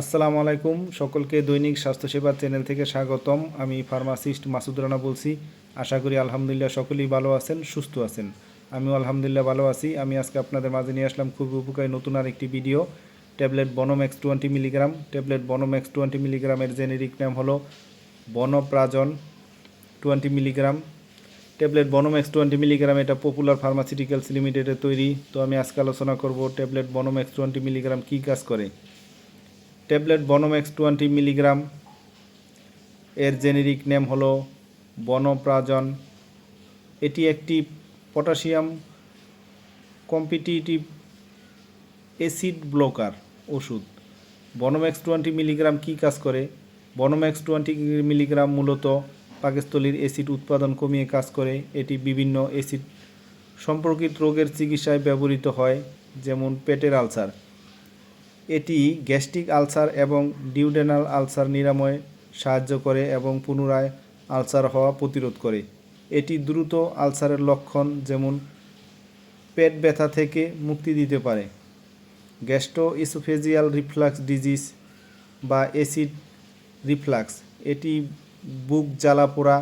আসসালামু আলাইকুম, সকলকে দৈনিক স্বাস্থ্যসেবা চ্যানেল থেকে স্বাগতম। আমি ফার্মাসিস্ট মাসুদ রানা বলছি। আশা করি আলহামদুলিল্লাহ সকলেই ভালো আছেন, সুস্থ আছেন। আমিও আলহামদুলিল্লাহ ভালো আছি। আমি আজকে আপনাদের মাঝে নিয়ে আসলাম খুব উপকারী নতুন আর একটি video. Tablet Bonomax twenty milligram. Tablet Bonomax twenty মিলিগ্রামের generic নাম হলো vonoprazan twenty milligram. Tablet Bonomax twenty milligram এটা পপুলার ফার্মাসিউটিক্যালস লিমিটেডের তৈরি। তো আমি আজকে আলোচনা করব ট্যাবলেট বনোম্যাক্স টোয়েন্টি মিলিগ্রাম কী কাজ করে। Tablet Bonomax twenty milligram. এর জেনেরিক নেম হলো বনপ্রাজন। এটি একটি পটাশিয়াম কম্পিটিটিভ অ্যাসিড ব্লকার ওষুধ। বনোম্যাক্স টোয়েন্টি মিলিগ্রাম কী কাজ করে? বনোম্যাক্স টোয়েন্টি মিলিগ্রাম মূলত পাকস্থলীর অ্যাসিড উৎপাদন কমিয়ে কাজ করে। এটি বিভিন্ন অ্যাসিড সম্পর্কিত রোগের চিকিৎসায় ব্যবহৃত হয়, যেমন পেটের আলসার। এটি গ্যাস্ট্রিক আলসার এবং ডিউডেনাল আলসার নিরাময়ে সাহায্য করে এবং পুনরায় আলসার হওয়া প্রতিরোধ করে। এটি দ্রুত আলসারের লক্ষণ যেমন পেট ব্যথা থেকে মুক্তি দিতে পারে গ্যাস্ট্রো ইসোফেজিয়াল রিফ্লাক্স ডিজিজ বা অ্যাসিড রিফ্লাক্স। এটি বুক জ্বালা পোড়া,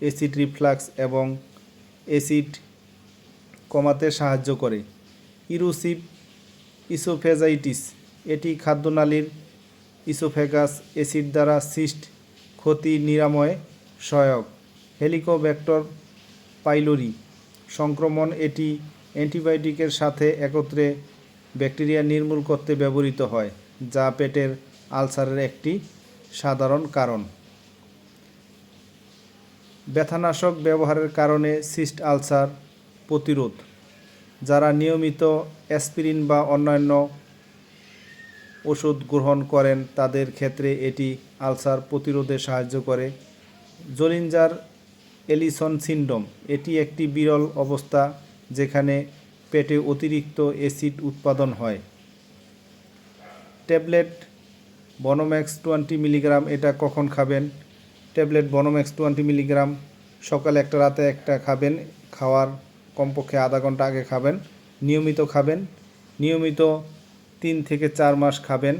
অ্যাসিড রিফ্লাক্স এবং অ্যাসিড কমাতে সাহায্য করে। ইরোসিভ ইসোফেজাইটিস এটি খাদ্যনালীর ইসোফেগাস অ্যাসিড দ্বারা সিস্ট ক্ষতি নিরাময়ে সহায়ক। হেলিকোব্যাক্টর পাইলোরি সংক্রমণ এটি অ্যান্টিবায়োটিকের সাথে একত্রে ব্যাকটেরিয়া নির্মূল করতে ব্যবহৃত হয়, যা পেটের আলসারের একটি সাধারণ কারণ। ব্যথানাশক ব্যবহারের কারণে সিস্ট আলসার প্রতিরোধ, যারা নিয়মিত অ্যাসপিরিন বা অন্যান্য ওষুধ গ্রহণ করেন, তাদের ক্ষেত্রে এটি আলসার প্রতিরোধে সাহায্য করে। জলিঞ্জার এলিসন সিন্ড্রোম, এটি একটি বিরল অবস্থা যেখানে পেটে অতিরিক্ত অ্যাসিড উৎপাদন হয়। ট্যাবলেট বনোম্যাক্স টোয়েন্টি মিলিগ্রাম, এটা কখন খাবেন? ট্যাবলেট বনোম্যাক্স টোয়েন্টি মিলিগ্রাম, সকালে একটা রাতে একটা খাবেন, খাওয়ার কমপক্ষে আধা ঘণ্টা আগে খাবেন, নিয়মিত খাবেন। নিয়মিত তিন থেকে চার মাস খাবেন,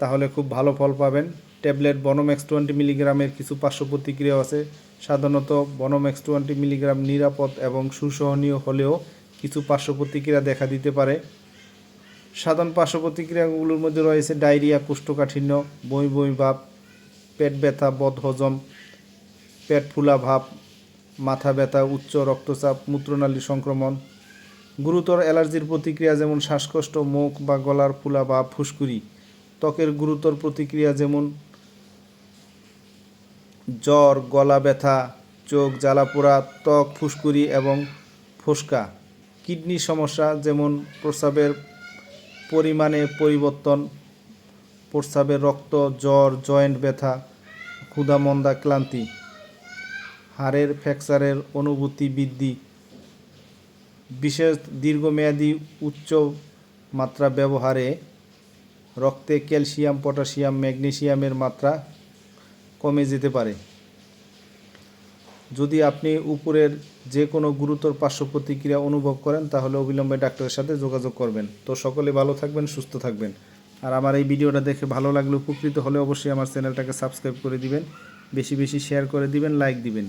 তাহলে খুব ভালো ফল পাবেন। ট্যাবলেট বনোম্যাক্স টোয়েন্টি মিলিগ্রামের কিছু পার্শ্ব প্রতিক্রিয়া আছে। সাধারণত বনোম্যাক্স টোয়েন্টি মিলিগ্রাম নিরাপদ এবং সুসহনীয় হলেও কিছু পার্শ্ব প্রতিক্রিয়া দেখা দিতে পারে। সাধারণ পার্শ্ব প্রতিক্রিয়াগুলোর মধ্যে রয়েছে ডায়রিয়া, কোষ্ঠকাঠিন্য, বমি বমি ভাব, পেট ব্যথা, বদহজম, পেট ফুলা ভাব, মাথা ব্যথা, উচ্চ রক্তচাপ, মূত্রনালী সংক্রমণ গুরুতর অ্যালার্জির প্রতিক্রিয়া যেমন শ্বাসকষ্ট, মুখ বা গলার ফুলা বা ফুসকুড়ি, ত্বকের গুরুতর প্রতিক্রিয়া যেমন জ্বর, গলা ব্যথা, চোখ জ্বালাপোড়া, ত্বক ফুসকুড়ি এবং ফোসকা। কিডনি সমস্যা যেমন প্রস্রাবের পরিমাণে পরিবর্তন প্রস্রাবের রক্ত, জ্বর, জয়েন্ট ব্যথা ক্ষুধামন্দা ক্লান্তি। হাড়ের ফ্র্যাকচারের অনুভূতি বৃদ্ধি। বিশেষ দীর্ঘমেয়াদী উচ্চ মাত্রা ব্যবহারে রক্তে ক্যালসিয়াম, পটাশিয়াম, ম্যাগনেসিয়ামের মাত্রা কমে যেতে পারে। যদি আপনি উপরের যে কোনো গুরুতর পার্শ্ব প্রতিক্রিয়া অনুভব করেন, তাহলে অবিলম্বে ডাক্তারের সাথে যোগাযোগ করবেন। তো সকলে ভালো থাকবেন, সুস্থ থাকবেন। আর আমার এই ভিডিওটা দেখে ভালো লাগলে, উপকৃত হলে অবশ্যই আমার চ্যানেলটাকে সাবস্ক্রাইব করে দিবেন, বেশি বেশি শেয়ার করে দিবেন, লাইক দিবেন।